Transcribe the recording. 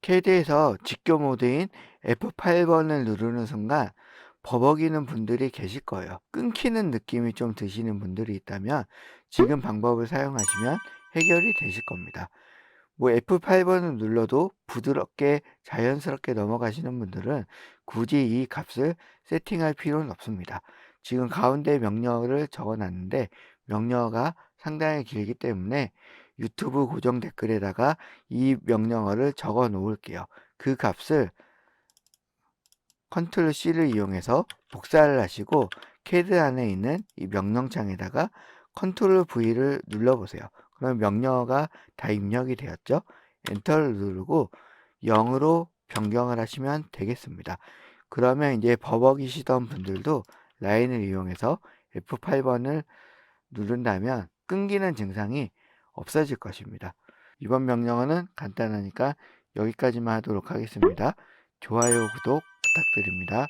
캐드에서 직교 모드인 F8번을 누르는 순간 버벅이는 분들이 계실 거예요. 끊기는 느낌이 좀 드시는 분들이 있다면 지금 방법을 사용하시면 해결이 되실 겁니다. 뭐 F8번을 눌러도 부드럽게 자연스럽게 넘어가시는 분들은 굳이 이 값을 세팅할 필요는 없습니다. 지금 가운데 명령어를 적어 놨는데 명령어가 상당히 길기 때문에 유튜브 고정 댓글에다가 이 명령어를 적어 놓을게요. 그 값을 컨트롤 C를 이용해서 복사를 하시고 캐드 안에 있는 이 명령창에다가 컨트롤 V를 눌러보세요. 그럼 명령어가 다 입력이 되었죠. 엔터를 누르고 0으로 변경을 하시면 되겠습니다. 그러면 이제 버벅이시던 분들도 라인을 이용해서 F8번을 누른다면 끊기는 증상이 없어질 것입니다. 이번 명령어는 간단하니까 여기까지만 하도록 하겠습니다. 좋아요, 구독 부탁드립니다.